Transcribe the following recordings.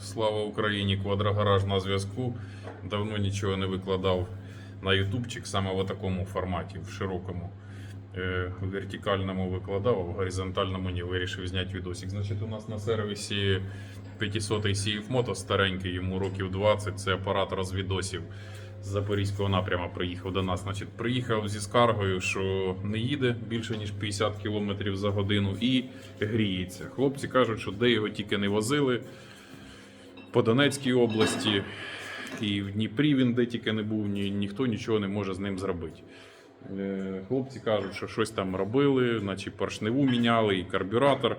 Слава Україні! Квадрогараж на зв'язку. Давно нічого не викладав на ютубчик саме в такому форматі, в широкому. Е, В вертикальному викладав, а в горизонтальному ні, вирішив зняти відосик. Значить, у нас на сервісі 500 CF Moto старенький, йому років 20. Це апарат розвідосів з Запорізького напряму приїхав до нас. Значить, приїхав зі скаргою, що не їде більше ніж 50 км за годину і гріється. Хлопці кажуть, що де його тільки не возили по Донецькій області і в Дніпрі він де тільки не був, ні, ніхто нічого не може з ним зробити. Е, Хлопці кажуть, що щось там робили, наче поршневу міняли і карбюратор,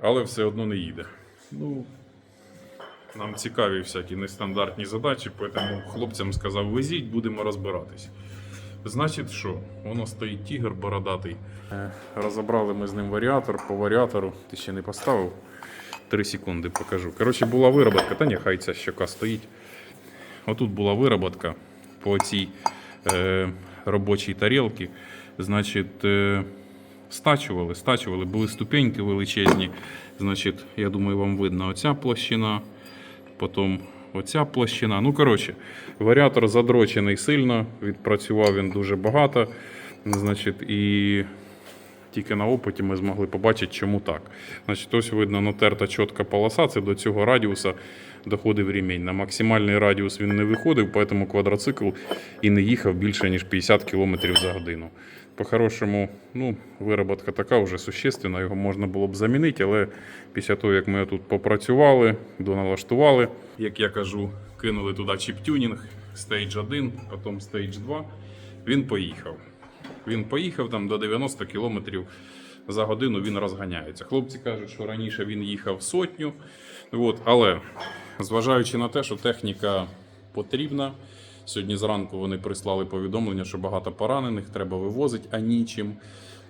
але все одно не їде. Ну, нам цікаві всякі нестандартні задачі, тому хлопцям сказав, везіть, будемо розбиратись. Значить, що? Воно стоїть тігр бородатий. Е, Розібрали ми з ним варіатор по варіатору. Ти ще не поставив? 3 секунди покажу. Коротше, була вироботка, та нехай ця щока стоїть. Отут була вироботка по цій е, робочій тарілці. Значить, е, стачували, стачували, були ступеньки величезні. Значить, я думаю, вам видно оця площина, потім оця площина. Ну, коротше, варіатор задрочений сильно, відпрацював він дуже багато. Значить, і тільки на опиті ми змогли побачити, чому так. Значить, ось видно натерта чітка полоса, це до цього радіуса доходив рівень. На максимальний радіус він не виходив, тому квадроцикл і не їхав більше, ніж 50 км за годину. По-хорошому, ну, вироботка така вже существенна, його можна було б замінити, але після того, як ми тут попрацювали, доналаштували, як я кажу, кинули туди чіп-тюнінг, Stage 1, потім Stage 2, він поїхав. Він поїхав там до 90 км за годину він розганяється. Хлопці кажуть, що раніше він їхав сотню. От, але зважаючи на те, що техніка потрібна, сьогодні зранку вони прислали повідомлення, що багато поранених, треба вивозити, а нічим.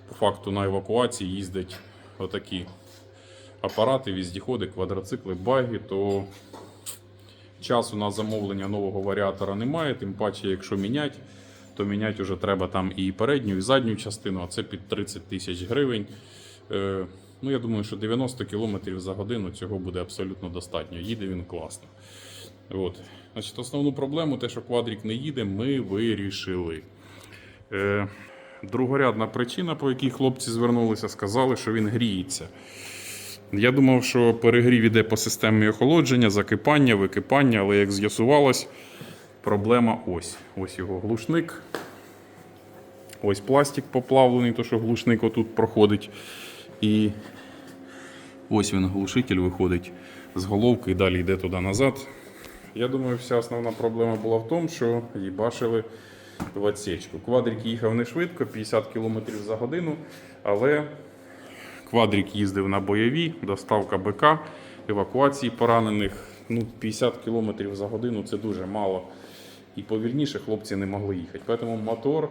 По факту на евакуації їздять отакі апарати, віздіходи, квадроцикли, баги, то часу на замовлення нового варіатора немає, тим паче, якщо міняти, то міняти вже треба там і передню, і задню частину, а це під 30 тисяч гривень. Е, ну, я думаю, що 90 км за годину цього буде абсолютно достатньо. Їде він класно. От. Значить, основну проблему, те, що квадрік не їде, ми вирішили. Е, другорядна причина, по якій хлопці звернулися, сказали, що він гріється. Я думав, що перегрів іде по системі охолодження, закипання, википання, але як з'ясувалось, проблема ось. Ось його глушник. Ось пластик поплавлений, то що глушник отут проходить. І ось він глушитель виходить з головки і далі йде туди назад. Я думаю, вся основна проблема була в тому, що їбашили в отсечку. Квадрик їхав не швидко, 50 км за годину, але Квадрик їздив на бойові, доставка БК, евакуації поранених. Ну, 50 км за годину це дуже мало. І повільніше хлопці не могли їхати. Тому мотор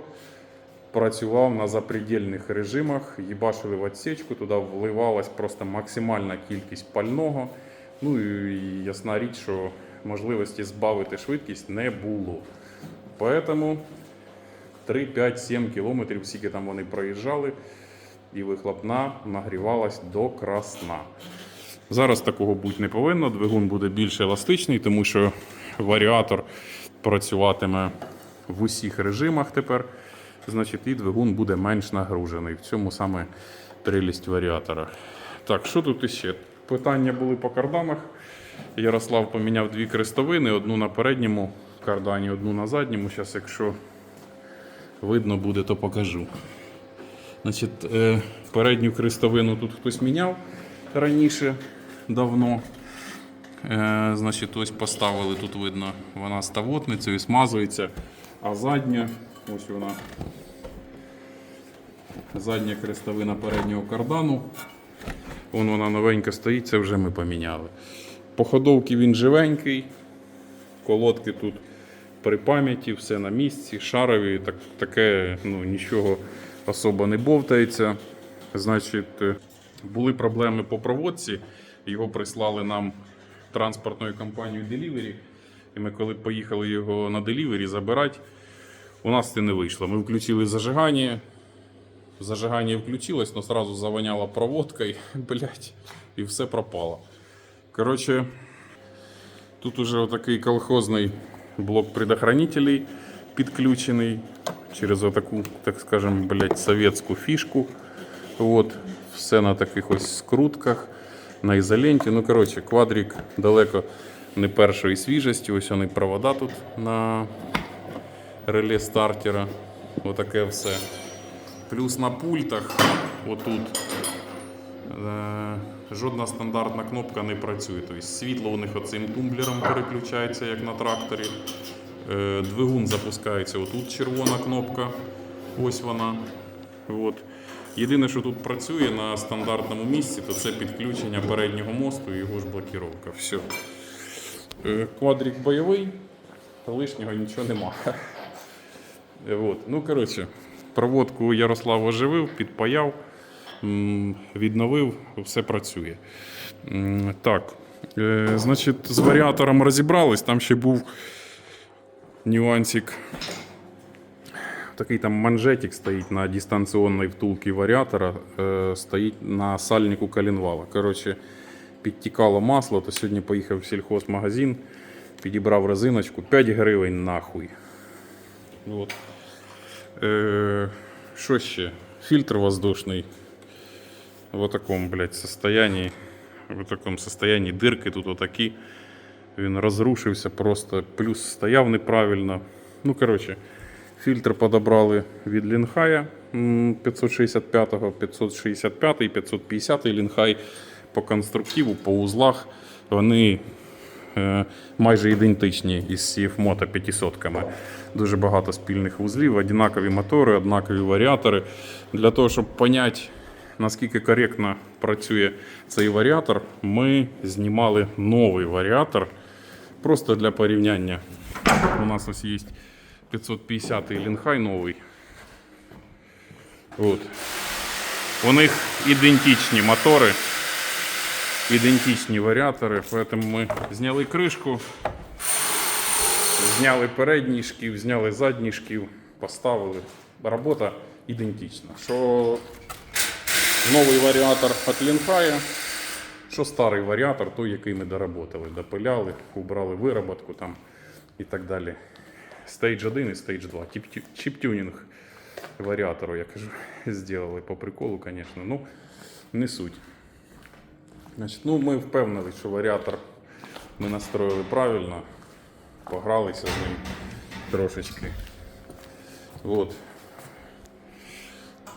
працював на запредельних режимах, їбашили в отсечку, туди вливалась просто максимальна кількість пального. Ну і ясна річ, що можливості збавити швидкість не було. Поэтому 3, 5, 7 кілометрів, скільки там вони проїжджали, і вихлопна нагрівалась до красна. Зараз такого бути не повинно. Двигун буде більш еластичний, тому що варіатор працюватиме в усіх режимах тепер. Значить, і двигун буде менш нагружений. В цьому саме прелість варіатора. Так, що тут іще? Питання були по карданах. Ярослав поміняв дві крестовини: одну на передньому кардані, одну на задньому. Зараз, якщо видно буде, то покажу. Значить, е, передню крестовину тут хтось міняв раніше давно. Е, Значить, ось поставили, тут видно, вона ставотницею, смазується, а задня, ось вона. Задня крестовина переднього кардану. Вон вона новенька стоїть, це вже ми поміняли. По ходовці він живенький, колодки тут при пам'яті, все на місці, шарові, так, таке ну, нічого особо не бовтається. Значить, е, були проблеми по проводці. Його прислали нам транспортною компанією Delivery. І ми, коли поїхали його на Delivery забирати, у нас це не вийшло. Ми включили зажигання. Зажигання включилось, але одразу завоняло проводкою, блядь, і все пропало. Коротше, Тут уже отакий колхозний блок предохранителей підключений через отаку, так скажем, блядь, советську фішку. От, все на таких ось скрутках, на ізоленті. Ну, коротше, квадрик далеко не першої свіжості. Ось вони провода тут на реле стартера. Отаке все. Плюс на пультах, отут, е, жодна стандартна кнопка не працює. Тобто світло у них оцим тумблером переключається, як на тракторі. Е, Двигун запускається отут червона кнопка. Ось вона. От. Єдине, що тут працює на стандартному місці, то це підключення переднього мосту і його ж блокіровка. Все. Квадрик бойовий, лишнього нічого нема. Е, От. Ну, коротше, проводку Ярослав оживив, підпаяв, відновив, все працює. Так, е, значить, з варіатором розібрались, там ще був нюансик. Такий там манжетик стоїть на дистанційній втулці варіатора, е, стоїть на сальнику коленвала. Коротше, підтікало масло, то сьогодні поїхав в сільхозмагазин, підібрав резиночку 5 гривень нахуй. От. Е, що ще? Фільтр воздушний. В такому, блядь, состоянии. В такому состоянии дирки тут отакі. Він розрушився просто, плюс стояв неправильно. Ну, коротше, фільтр подобрали від Лінхая 565, 565 і 550 Лінхай по конструктиву, по узлах. Вони е, майже ідентичні із CFMOTO 500 Дуже багато спільних вузлів, однакові мотори, однакові варіатори. Для того, щоб поняти, наскільки коректно працює цей варіатор, ми знімали новий варіатор. Просто для порівняння. У нас ось є 550 Лінхай новий. От. У них ідентичні мотори, ідентичні варіатори, поэтому ми зняли кришку, зняли передній шків, зняли задній шків, поставили. Робота ідентична. Що новий варіатор від Лінхая, що старий варіатор, той, який ми доработали, допиляли, убрали вироботку там і так далі. Stage 1 і Stage 2. Тіп- Чіп-тюнінг варіатору, я кажу, зробили по приколу, звісно. Ну, не суть. Значить, ну, ми впевнили, що варіатор ми настроїли правильно, погралися з ним трошечки. От.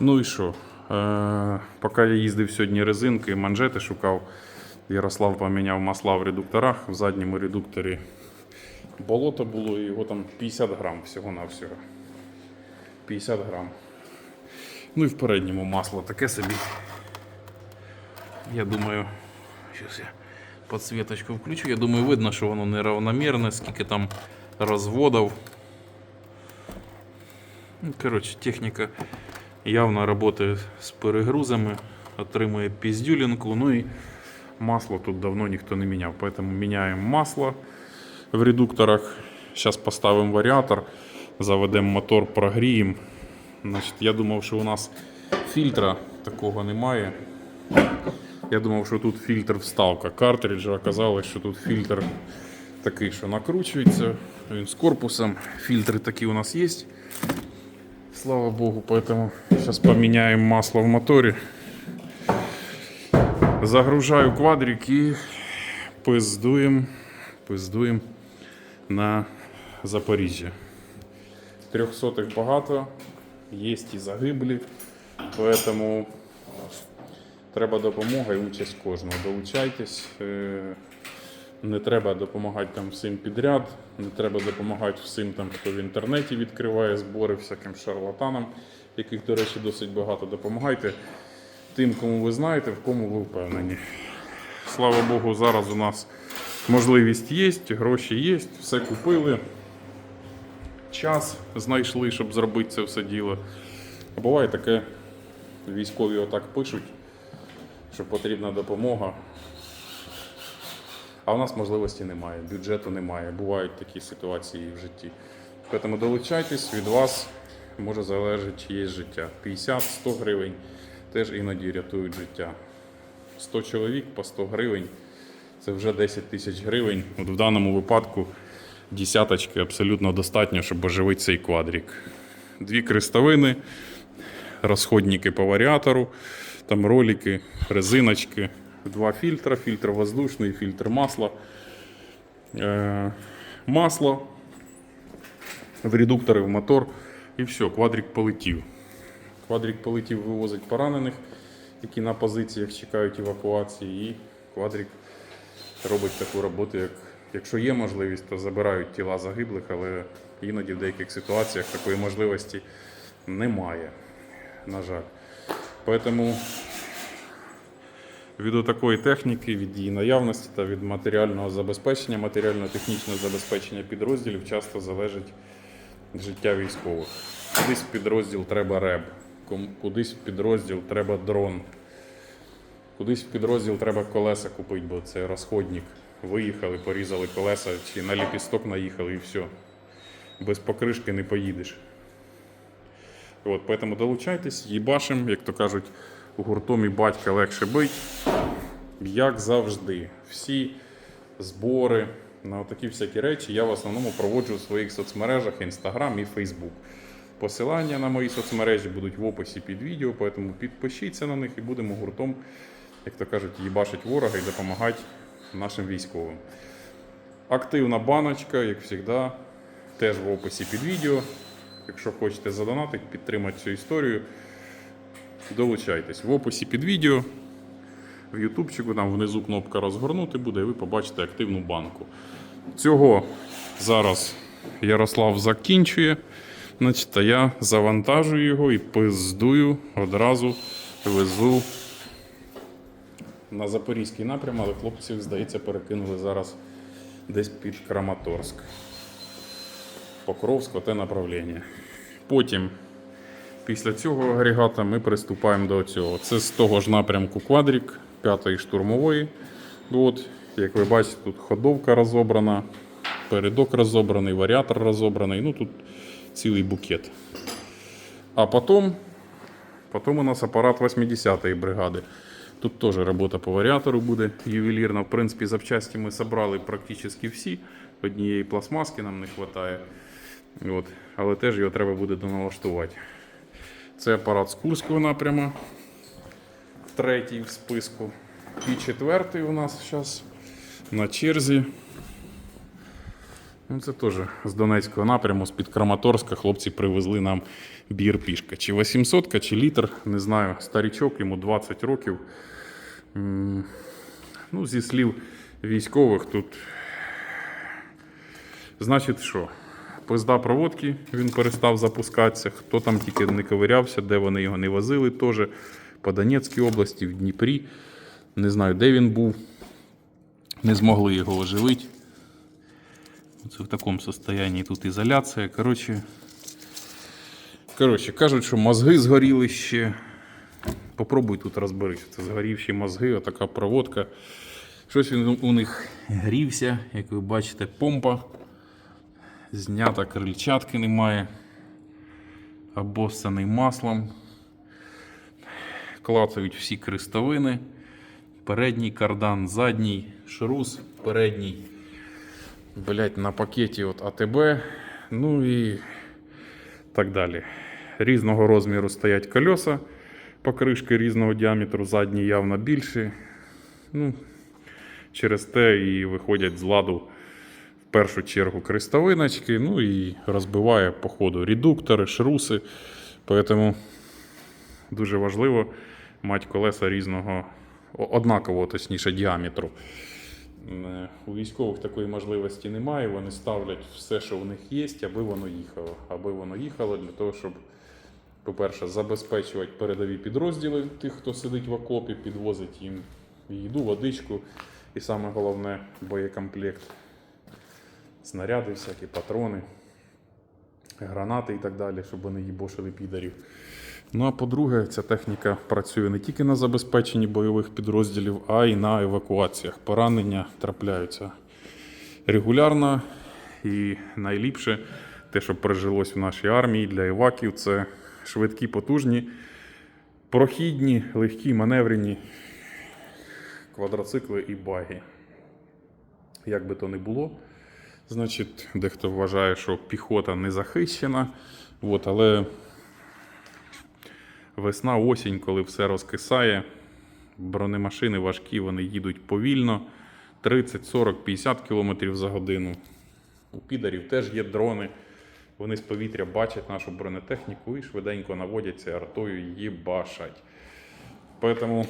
Ну і що? Е, поки я їздив сьогодні резинки, манжети шукав, Ярослав поміняв масла в редукторах. В задньому редукторі болото було, і його там 50 грам всього-навсього. 50 грам. Ну і в передньому масло таке собі. Я думаю, зараз я підсвіточку включу. Я думаю, видно, що воно неравномірне, скільки там розводів. Ну, Коротше, техніка явно працює з перегрузами, отримує піздюлінку. Ну і масло тут давно ніхто не міняв. Поэтому міняємо масло в редукторах. Зараз поставимо варіатор, заведемо мотор, прогріємо. Значить, я думав, що у нас фільтра такого немає. Я думав, що тут фільтр вставка картриджа. Оказалось, що тут фільтр такий, що накручується. Він з корпусом. Фільтри такі у нас є. Слава Богу, поэтому сейчас поменяем масло в моторе. Загружаю квадрик и пиздуем, пиздуем на Запоріжжя. Трьохсотих багато, є і загиблі, поэтому треба допомога і участь кожного. Долучайтесь. Е, Не треба допомагати там всім підряд, не треба допомагати всім, там, хто в інтернеті відкриває збори всяким шарлатанам, яких, до речі, досить багато. Допомагайте тим, кому ви знаєте, в кому ви впевнені. Слава Богу, зараз у нас можливість є, гроші є, все купили. Час знайшли, щоб зробити це все діло. А буває таке, військові отак пишуть, що потрібна допомога. А у нас можливості немає, бюджету немає. Бувають такі ситуації в житті. Тому долучайтесь, від вас може залежати чиєсь життя. 50-100 гривень теж іноді рятують життя. 100 чоловік по 100 гривень це вже 10 тисяч гривень. От в даному випадку десяточки абсолютно достатньо, щоб оживити цей квадрик. Дві крестовини, розходники по варіатору, там ролики, резиночки, два фільтра, фільтр воздушний, фільтр масла. Е, масло в редуктори, в мотор. І все, квадрик полетів. Квадрик полетів вивозить поранених, які на позиціях чекають евакуації, і квадрик робить таку роботу, як якщо є можливість, то забирають тіла загиблих, але іноді в деяких ситуаціях такої можливості немає. На жаль. Тому від такої техніки, від її наявності та від матеріального забезпечення, матеріально-технічного забезпечення підрозділів часто залежить життя військових. Кудись підрозділ треба реб, кудись підрозділ треба дрон, кудись в підрозділ треба колеса купити, бо це розходник. Виїхали, порізали колеса чи на ліпісток наїхали і все. Без покришки не поїдеш. От, поэтому долучайтесь, їбашим, як то кажуть, гуртом і батька легше бить. Як завжди, всі збори на такі всякі речі я в основному проводжу в своїх соцмережах Instagram і Facebook. Посилання на мої соцмережі будуть в описі під відео, тому підпишіться на них і будемо гуртом, як то кажуть, їбашить ворога і допомагати нашим військовим. Активна баночка, як завжди, теж в описі під відео. Якщо хочете задонатити, підтримати цю історію, долучайтесь. В описі під відео, в Ютубчику, там внизу кнопка розгорнути буде, і ви побачите активну банку. Цього зараз Ярослав закінчує. Значить, я завантажую його і пиздую одразу везу на Запорізький напрям, але хлопців, здається, перекинули зараз десь під Краматорськ. Покровськ, те направлення. Потім, після цього агрегата, ми приступаємо до цього. Це з того ж напрямку квадрик, 5-ї штурмової. От, як ви бачите, тут ходовка розобрана, передок розобраний, варіатор розобраний. Ну тут цілий букет. А потім, потім у нас апарат 80-ї бригади. Тут теж робота по варіатору буде ювелірна. В принципі, запчасті ми зібрали практично всі. Однієї пластмаски нам не вистачає. От. Але теж його треба буде доналаштувати. Це апарат з Курського напряму, третій в списку. І четвертий у нас зараз на черзі. Ну, це теж з Донецького напряму, з-під Краматорська хлопці привезли нам бірпішка. Чи 800, чи літр, не знаю, старічок, йому 20 років. Ну, зі слів військових, тут. Значить, що? Пизда проводки, він перестав запускатися. Хто там тільки не ковирявся, де вони його не возили, теж по Донецькій області, в Дніпрі. Не знаю, де він був. Не змогли його оживити. Це в такому состоянии тут ізоляція. Коротше, коротше, кажуть, що мозги згоріли ще. Попробуй тут розберись. Це згорівші мозги, отака проводка. Щось він у них грівся, як ви бачите, помпа. Знята крильчатки немає. Обоссаний маслом. Клацають всі крестовини. Передній кардан, задній шрус, передній. Блять, на пакеті от АТБ. Ну і так далі. Різного розміру стоять кольоса, покришки різного діаметру, задні явно більші. Ну, через те і виходять з ладу в першу чергу крестовиночки, ну і розбиває по ходу редуктори, шруси. Тому дуже важливо мати колеса різного, однакового, точніше, діаметру. Е, У військових такої можливості немає. Вони ставлять все, що в них є, аби воно їхало. Аби воно їхало для того, щоб, по-перше, забезпечувати передові підрозділи тих, хто сидить в окопі, підвозить їм їду, водичку і саме головне боєкомплект. Снаряди, всякі патрони, гранати і так далі, щоб вони їбошили підарів. Ну а по-друге, ця техніка працює не тільки на забезпеченні бойових підрозділів, а й на евакуаціях. Поранення трапляються регулярно. І найліпше те, що прижилось в нашій армії для еваків, це швидкі, потужні, прохідні, легкі, маневрені квадроцикли і баги. як би то не було. Значить, дехто вважає, що піхота не захищена. От, але весна, осінь, коли все розкисає, бронемашини важкі, вони їдуть повільно. 30, 40, 50 км за годину. У підарів теж є дрони. Вони з повітря бачать нашу бронетехніку і швиденько наводяться артою її башать. Тому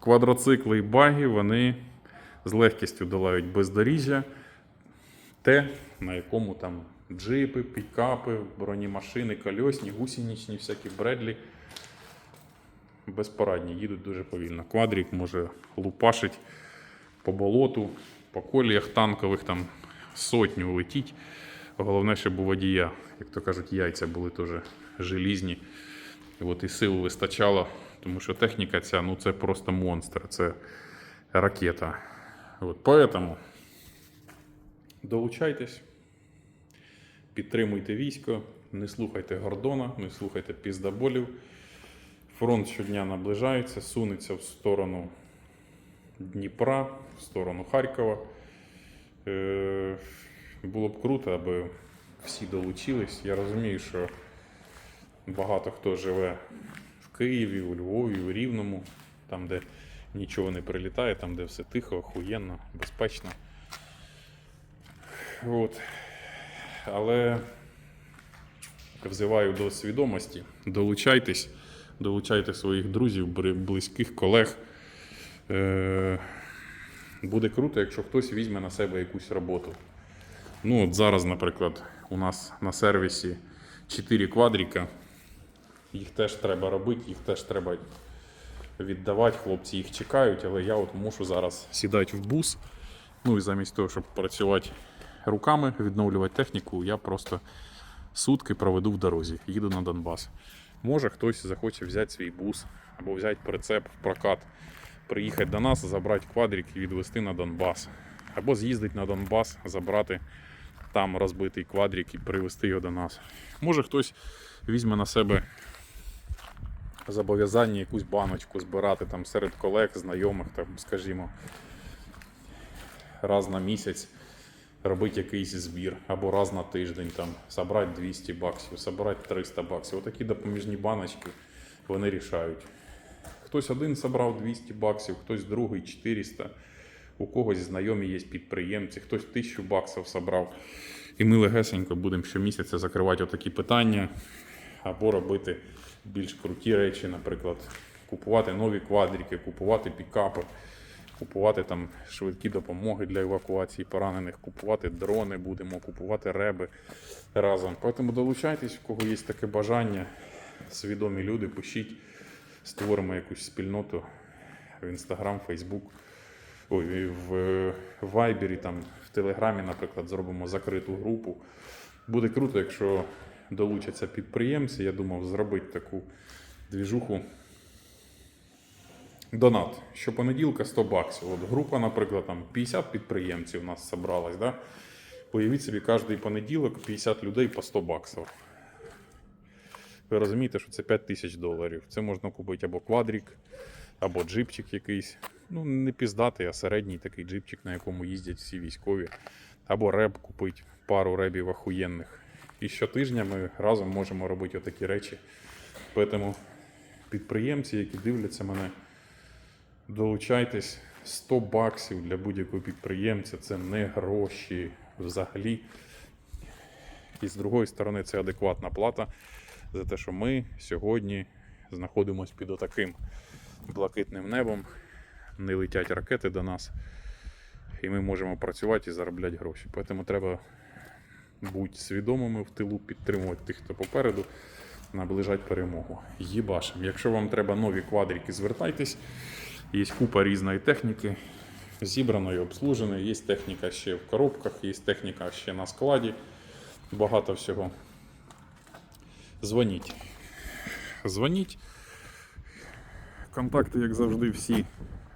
квадроцикли і баги вони з легкістю долають бездоріжжя. Те, на якому там джипи, пікапи, бронемашини, кольосні, гусеничні, всякі бредлі безпорадні, їдуть дуже повільно. Квадрік може лупашить по болоту, по коліях танкових там сотню летіть. Головне, щоб у водія, як то кажуть, яйця були теж желізні. І от і сил вистачало, тому що техніка ця ну це просто монстр, це ракета. От, поэтому долучайтесь, підтримуйте військо, не слухайте Гордона, не слухайте піздаболів. Фронт щодня наближається, сунеться в сторону Дніпра, в сторону Харкова. Е, було б круто, аби всі долучились. Я розумію, що багато хто живе в Києві, у Львові, у Рівному, там, де нічого не прилітає, там, де все тихо, охуєнно, безпечно. От. Але взиваю до свідомості, долучайтесь, долучайте своїх друзів, близьких, колег. Е, буде круто, якщо хтось візьме на себе якусь роботу. Ну, от зараз, наприклад, у нас на сервісі 4 квадріка. Їх теж треба робити, їх теж треба віддавати. Хлопці їх чекають, але я от мушу зараз сідати в бус. Ну і замість того, щоб працювати руками, відновлювати техніку, я просто сутки проведу в дорозі, їду на Донбас. Може хтось захоче взяти свій бус або взяти прицеп в прокат, приїхати до нас, забрати квадрик і відвезти на Донбас. Або з'їздити на Донбас, забрати там розбитий квадрик і привезти його до нас. Може хтось візьме на себе зобов'язання якусь баночку збирати там серед колег, знайомих, там, скажімо, раз на місяць робити якийсь збір, або раз на тиждень там собрати 200 баксів, собрати 300 баксів. Отакі допоміжні баночки вони рішають. Хтось один собрав 200 баксів, хтось другий 400. У когось знайомі є підприємці, хтось 1000 баксів собрав. І ми легесенько будемо щомісяця закривати отакі питання або робити більш круті речі, наприклад, купувати нові квадрики, купувати пікапи, купувати там швидкі допомоги для евакуації поранених, купувати дрони будемо, купувати реби разом. Тому долучайтесь, у кого є таке бажання, свідомі люди, пишіть, створимо якусь спільноту в Інстаграм, Фейсбук. Ой, в Вайбері, там, в Телеграмі, наприклад, зробимо закриту групу. Буде круто, якщо долучаться підприємці. Я думав зробити таку двіжуху. Донат. Щопонеділка 100 баксів. От група, наприклад, там 50 підприємців у нас зібралась. Да? Уявіть собі, кожний понеділок 50 людей по 100 баксів. Ви розумієте, що це 5 тисяч доларів. Це можна купити або квадрік, або джипчик якийсь. Ну, не піздатий, а середній такий джипчик, на якому їздять всі військові. Або реб купити, пару ребів охуєнних. І щотижня ми разом можемо робити отакі речі. Тому підприємці, які дивляться мене, долучайтесь 100 баксів для будь-якого підприємця. Це не гроші взагалі. І з другої сторони, це адекватна плата за те, що ми сьогодні знаходимося під отаким блакитним небом. Не летять ракети до нас, і ми можемо працювати і заробляти гроші. Тому треба бути свідомими в тилу, підтримувати тих, хто попереду, наближати перемогу. Їбашим. Якщо вам треба нові квадрики, звертайтесь. Є купа різної техніки, зібраної, обслуженої. Є техніка ще в коробках, є техніка ще на складі. Багато всього. Дзвоніть. Дзвоніть. Контакти, як завжди, всі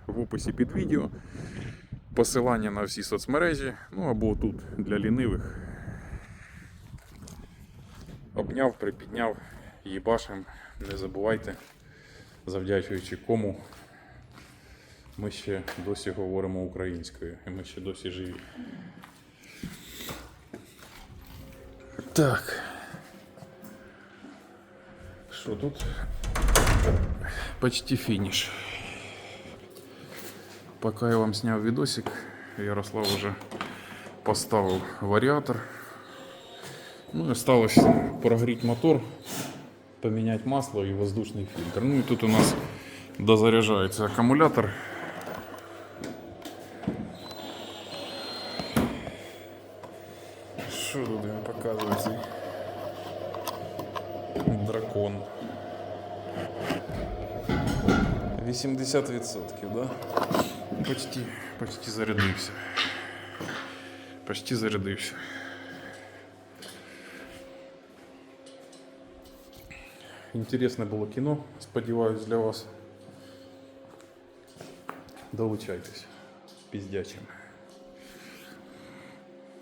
в описі під відео. Посилання на всі соцмережі, ну або тут для лінивих. Обняв, припідняв, їбашим. Не забувайте, завдячуючи кому Ми ще досі говоримо українською, і ми ще досі живі. Так. Що тут? Почти фініш. Поки я вам зняв відосик, Ярослав вже поставив варіатор. Ну і осталось прогріти мотор, поміняти масло і воздушний фільтр. Ну і тут у нас дозаряджається акумулятор. 80%, да? Почти, почти зарядився. Почти зарядився. Інтересне було кіно, сподіваюсь, для вас. Долучайтесь. Піздячим.